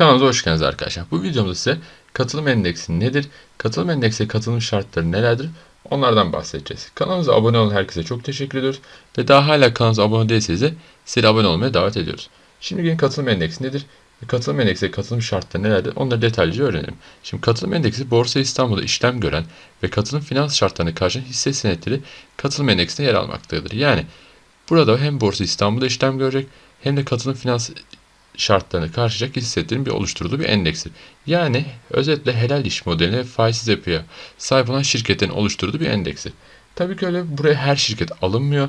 Kanalımıza hoş geldiniz arkadaşlar. Bu videomda size katılım endeksi nedir? Katılım endeksi katılım şartları nelerdir? Onlardan bahsedeceğiz. Kanalımıza abone olan herkese çok teşekkür ediyoruz. Ve daha hala kanalımıza abone değilseniz de sizi abone olmaya davet ediyoruz. Şimdi gelin katılım endeksi nedir? Katılım endeksi katılım şartları nelerdir? Onları detaylıca öğrenelim. Şimdi katılım endeksi Borsa İstanbul'da işlem gören ve katılım finans şartlarına karşı hisse senetleri katılım endeksinde yer almaktadır. Yani burada hem Borsa İstanbul'da işlem görecek hem de katılım finans şartlarını karşılayacak hissettiğinin bir oluşturduğu bir endekstir. Yani özetle helal iş modeline faizsiz yapıya sahip olan şirketlerin oluşturduğu bir endekstir. Tabii ki öyle buraya her şirket alınmıyor.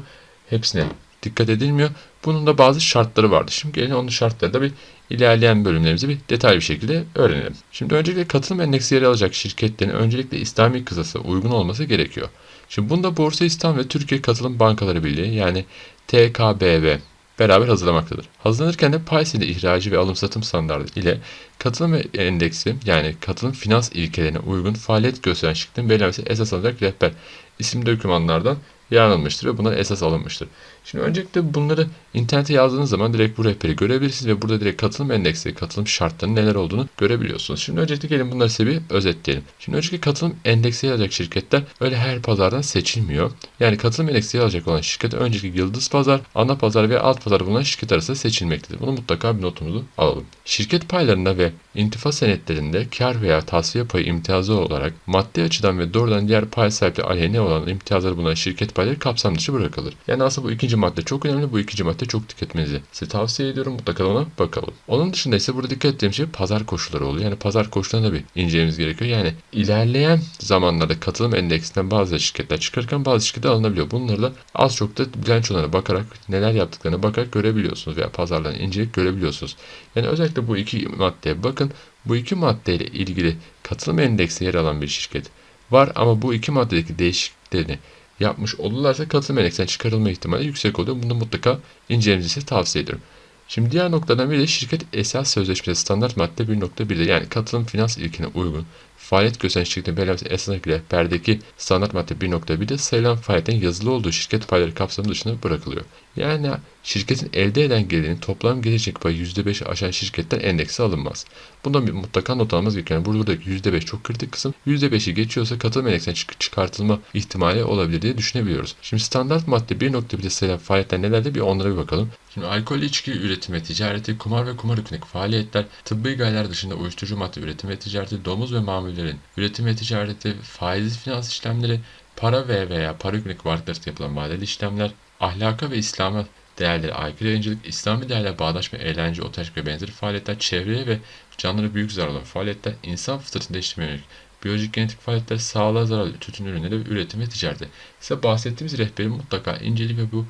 Hepsine dikkat edilmiyor. Bunun da bazı şartları vardı. Şimdi gelin onun şartları da bir ilerleyen bölümlerimizi bir detaylı bir şekilde öğrenelim. Şimdi öncelikle katılım endeksi yer alacak şirketlerin öncelikle İslami kısası uygun olması gerekiyor. Şimdi bunda Borsa İstanbul ve Türkiye Katılım Bankaları Birliği yani TKBB beraber hazırlamaktadır. Hazırlanırken de PAYSİ'de ihracı ve alım satım standartı ile katılım endeksi yani katılım finans ilkelerine uygun faaliyet gösteren şirketin belirlemesi esas alacak rehber isim dokümanlardan yararlanmıştır ve bunlar esas alınmıştır. Şimdi öncelikle bunları internete yazdığınız zaman direkt bu rehberi görebilirsiniz ve burada direkt katılım endeksi, katılım şartlarının neler olduğunu görebiliyorsunuz. Şimdi öncelikle gelin bunları size bir özetleyelim. Şimdi öncelikle katılım endeksi alacak şirketler öyle her pazardan seçilmiyor. Yani katılım endeksi alacak olan şirket öncelikle yıldız pazar, ana pazar ve alt pazar bulunan şirket arasında seçilmektedir. Bunu mutlaka bir notumuzu alalım. Şirket paylarında ve intifa senetlerinde kar veya tasfiye payı imtiyazı olarak maddi açıdan ve doğrudan diğer pay sahipleri aleyhine olan imtiyazları bulunan şirket payları kapsam dışı bırakılır. Yani aslında bu ikinci madde çok önemli. Bu ikinci madde çok dikkat etmenizi size tavsiye ediyorum. Mutlaka ona bakalım. Onun dışında ise burada dikkat ettiğim şey pazar koşulları oluyor. Yani pazar koşullarına bir incelememiz gerekiyor. Yani ilerleyen zamanlarda katılım endeksinden bazı şirketler çıkarken bazı şirketler alınabiliyor. Bunları da az çok da bilançolarına bakarak neler yaptıklarına bakarak görebiliyorsunuz veya pazarlarını inceleyip görebiliyorsunuz. Yani özellikle bu iki maddeye bakın. Bu iki maddeyle ilgili katılım endeksi yer alan bir şirket var ama bu iki maddedeki değişikliklerini yapmış olurlarsa katılım endeksinden çıkarılma ihtimali yüksek oluyor. Bunu mutlaka incelemenizi tavsiye ederim. Şimdi diğer noktadan biri de şirket esas sözleşmesi standart madde 1.1'de yani katılım finans ilkine uygun faaliyet gösteren şirketin belirlemesi esasına göre perdeki standart madde 1.1'de sayılan faaliyetin yazılı olduğu şirket payları kapsamı dışına bırakılıyor. Yani şirketin elde eden gelirinin toplam gelecek payı %5'i aşan şirketler endekse alınmaz. Bunda bir mutlaka not almamız. Yani buradaki %5 çok kritik kısım. %5'i geçiyorsa katılım endeksinden çık- çıkartılma ihtimali olabilir diye düşünebiliyoruz. Şimdi standart madde 1.1'de sayılan faaliyetler nelerdir bir onlara bir bakalım. Şimdi alkol içki üretimi ticareti, kumar ve kumar hükümlük faaliyetler, tıbbi gayeler dışında uyuşturucu madde üretimi ve ticareti, domuz ve mamullerin üretim ve ticareti, faizli finans işlemleri, para ve veya para hükümlük varlıkları yapılan vadeli işlemler, ahlaka ve İslam'a değerleri aykırı yayıncılık, İslami değerler bağdaşma, eğlence, otantik ve benzeri faaliyetler, çevreye ve canlara büyük zarar olan faaliyetler, insan fıtratını değiştirmeye yönelik biyolojik genetik faaliyetler, sağlığa zararlı tütün ürünleri ve üretim ve ticareti. Size bahsettiğimiz rehberi mutlaka inceleyin ve bu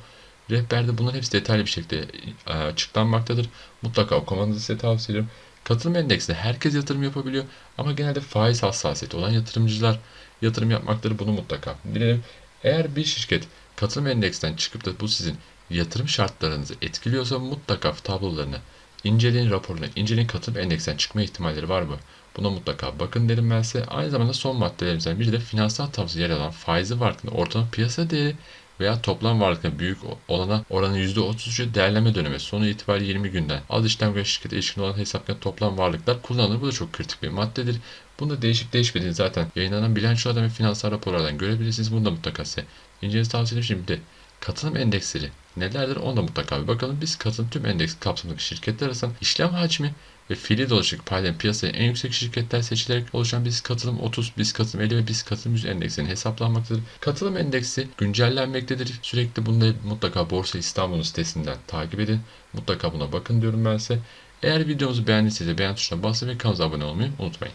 rehberde bunların hepsi detaylı bir şekilde e, açıklanmaktadır. Mutlaka okumanızı size tavsiye ederim. Katılım endeksinde herkes yatırım yapabiliyor ama genelde faiz hassasiyeti olan yatırımcılar yatırım yapmakları bunu mutlaka bilelim. Eğer bir şirket katılım endeksten çıkıp da bu sizin yatırım şartlarınızı etkiliyorsa mutlaka tablolarını inceleyin, raporlarını inceleyin. Katılım endeksten çıkma ihtimalleri var mı? Buna mutlaka bakın derim ben size. Aynı zamanda son maddelerimizden biri de finansal tavsiye yer alan faizi varlıklı ortalama piyasa değeri veya toplam varlıkların büyük olana oranı %33'ü değerleme dönemi sonu itibariyle 20 günden az işlem gören şirkete ilişkin olan hesaplanan toplam varlıklar kullanılır. Bu da çok kritik bir maddedir. Bunda değişik değişmediğini zaten yayınlanan bilançolardan ve finansal raporlardan görebilirsiniz. Bunu da mutlaka size incelemenizi tavsiye ederim. Şimdi katılım endeksleri nelerdir onu da mutlaka bir bakalım. Biz katılım tüm endeks kapsamındaki şirketler arasında işlem hacmi ve fiili dolaşık payların piyasaya en yüksek şirketler seçilerek oluşan biz katılım 30, biz katılım 50 ve biz katılım 100 endeksinin hesaplanmaktadır. Katılım endeksi güncellenmektedir. Sürekli bunu mutlaka Borsa İstanbul'un sitesinden takip edin. Mutlaka buna bakın diyorum ben size. Eğer videomuzu beğendiyseniz beğen tuşuna basın ve kanalımıza abone olmayı unutmayın.